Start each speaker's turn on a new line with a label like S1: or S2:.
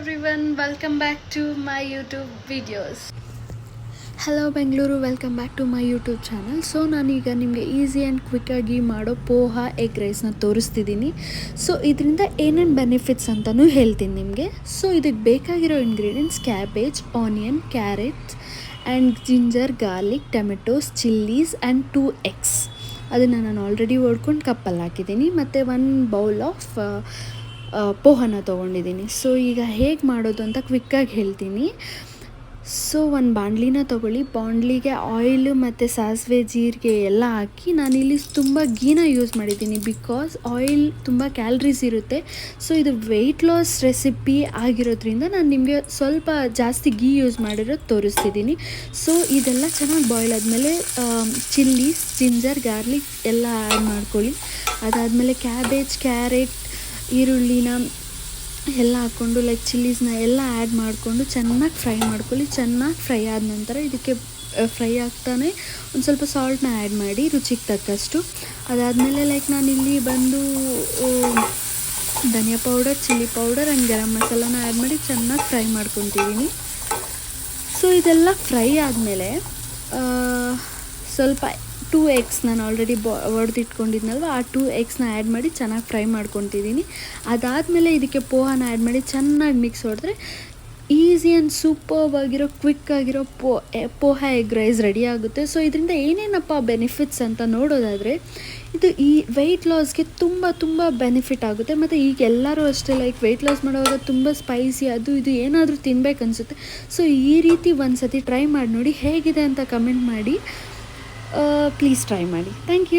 S1: everyone, welcome back to my YouTube videos
S2: hello Bengaluru welcome back to my YouTube channel so ನಾನೀಗ ನಿಮಗೆ easy and ಕ್ವಿಕ್ಕಾಗಿ ಮಾಡೋ poha egg ರೈಸ್ನ ತೋರಿಸ್ತಿದ್ದೀನಿ so ಇದರಿಂದ ಏನೇನು ಬೆನಿಫಿಟ್ಸ್ ಅಂತಲೂ ಹೇಳ್ತೀನಿ ನಿಮಗೆ. ಸೊ ಇದಕ್ಕೆ ಬೇಕಾಗಿರೋ ingredients cabbage onion carrot and ginger garlic tomatoes chillies and two eggs ಅದನ್ನು ನಾನು ಆಲ್ರೆಡಿ ಓಡ್ಕೊಂಡು ಕಪ್ಪಲ್ಲಿ ಹಾಕಿದ್ದೀನಿ. ಮತ್ತು ಒನ್ ಬೌಲ್ ಆಫ್ ಪೋಹನ ತೊಗೊಂಡಿದ್ದೀನಿ. ಸೊ ಈಗ ಹೇಗೆ ಮಾಡೋದು ಅಂತ ಕ್ವಿಕ್ಕಾಗಿ ಹೇಳ್ತೀನಿ. ಸೊ ಒಂದು ಬಾಂಡ್ಲಿನ ತೊಗೊಳ್ಳಿ. ಬಾಂಡ್ಲಿಗೆ ಆಯಿಲು ಮತ್ತು ಸಾಸಿವೆ, ಜೀರಿಗೆ ಎಲ್ಲ ಹಾಕಿ ನಾನಿಲ್ಲಿ ತುಂಬ ಗೀನ ಯೂಸ್ ಮಾಡಿದ್ದೀನಿ. ಬಿಕಾಸ್ ಆಯಿಲ್ ತುಂಬ ಕ್ಯಾಲ್ರೀಸ್ ಇರುತ್ತೆ. ಸೊ ಇದು ವೆಯ್ಟ್ ಲಾಸ್ ರೆಸಿಪಿ ಆಗಿರೋದ್ರಿಂದ ನಾನು ನಿಮಗೆ ಸ್ವಲ್ಪ ಜಾಸ್ತಿ ಗೀ ಯೂಸ್ ಮಾಡಿರೋದು ತೋರಿಸ್ತಿದ್ದೀನಿ. ಸೊ ಇದೆಲ್ಲ ಚೆನ್ನಾಗಿ ಬಾಯ್ಲ್ ಆದಮೇಲೆ ಚಿಲ್ಲೀಸ್ ಜಿಂಜರ್ ಗಾರ್ಲಿಕ್ ಎಲ್ಲ ಆ್ಯಡ್ ಮಾಡ್ಕೊಳ್ಳಿ. ಅದಾದಮೇಲೆ ಕ್ಯಾಬೇಜ್ ಕ್ಯಾರೆಟ್ ಈರುಳ್ಳಿನ ಎಲ್ಲ ಹಾಕ್ಕೊಂಡು ಲೈಕ್ ಚಿಲ್ಲೀಸ್ನ ಎಲ್ಲ ಆ್ಯಡ್ ಮಾಡಿಕೊಂಡು ಚೆನ್ನಾಗಿ ಫ್ರೈ ಮಾಡ್ಕೊಳ್ಳಿ. ಚೆನ್ನಾಗಿ ಫ್ರೈ ಆದ ನಂತರ ಇದಕ್ಕೆ ಫ್ರೈ ಆಗ್ತಾನೆ ಒಂದು ಸ್ವಲ್ಪ ಸಾಲ್ಟ್ನ ಆ್ಯಡ್ ಮಾಡಿ, ರುಚಿಗೆ ತಕ್ಕಷ್ಟು. ಅದಾದಮೇಲೆ ಲೈಕ್ ನಾನು ಇಲ್ಲಿ ಬಂದು ಧನಿಯಾ ಪೌಡರ್ ಚಿಲ್ಲಿ ಪೌಡರ್ ಆ್ಯಂಡ್ ಗರಂ ಮಸಾಲನ ಆ್ಯಡ್ ಮಾಡಿ ಚೆನ್ನಾಗಿ ಫ್ರೈ ಮಾಡ್ಕೊತಿದ್ದೀನಿ. ಸೊ ಇದೆಲ್ಲ ಫ್ರೈ ಆದಮೇಲೆ ಸ್ವಲ್ಪ ಟೂ ಎಗ್ಸ್ ನಾನು ಆಲ್ರೆಡಿ ಬಾ, ಒಡೆದಿಟ್ಕೊಂಡಿದ್ನಲ್ವ? ಆ ಟೂ ಎಗ್ಸ್ನ ಆ್ಯಡ್ ಮಾಡಿ ಚೆನ್ನಾಗಿ ಫ್ರೈ ಮಾಡ್ಕೊತಿದ್ದೀನಿ ಅದಾದಮೇಲೆ ಇದಕ್ಕೆ ಪೋಹನ ಆ್ಯಡ್ ಮಾಡಿ ಚೆನ್ನಾಗಿ ಮಿಕ್ಸ್ ಹೊಡೆದ್ರೆ ಈಸಿ ಆ್ಯಂಡ್ ಸೂಪರ್ಬ್ ಆಗಿರೋ ಕ್ವಿಕ್ ಆಗಿರೋ ಪೋ poha poha egg rice ready ಆಗುತ್ತೆ. ಸೊ ಇದರಿಂದ ಏನೇನಪ್ಪ ಬೆನಿಫಿಟ್ಸ್ ಅಂತ ನೋಡೋದಾದರೆ, ಇದು ಈ ವೆಯ್ಟ್ ಲಾಸ್ಗೆ ತುಂಬ ತುಂಬ ಬೆನಿಫಿಟ್ ಆಗುತ್ತೆ. ಮತ್ತು ಈಗ ಎಲ್ಲರೂ ಅಷ್ಟೇ ಲೈಕ್ ವೆಯ್ಟ್ ಲಾಸ್ ಮಾಡುವಾಗ ತುಂಬ ಸ್ಪೈಸಿ ಅದು ಇದು ಏನಾದರೂ ತಿನ್ಬೇಕು ಅನಿಸುತ್ತೆ ಸೊ ಈ ರೀತಿ ಒಂದು ಸತಿ ಟ್ರೈ ಮಾಡಿ ನೋಡಿ ಹೇಗಿದೆ ಅಂತ ಕಮೆಂಟ್ ಮಾಡಿ. ಪ್ಲೀಸ್ ಟ್ರೈ ಮಾಡಿ ಥ್ಯಾಂಕ್ ಯು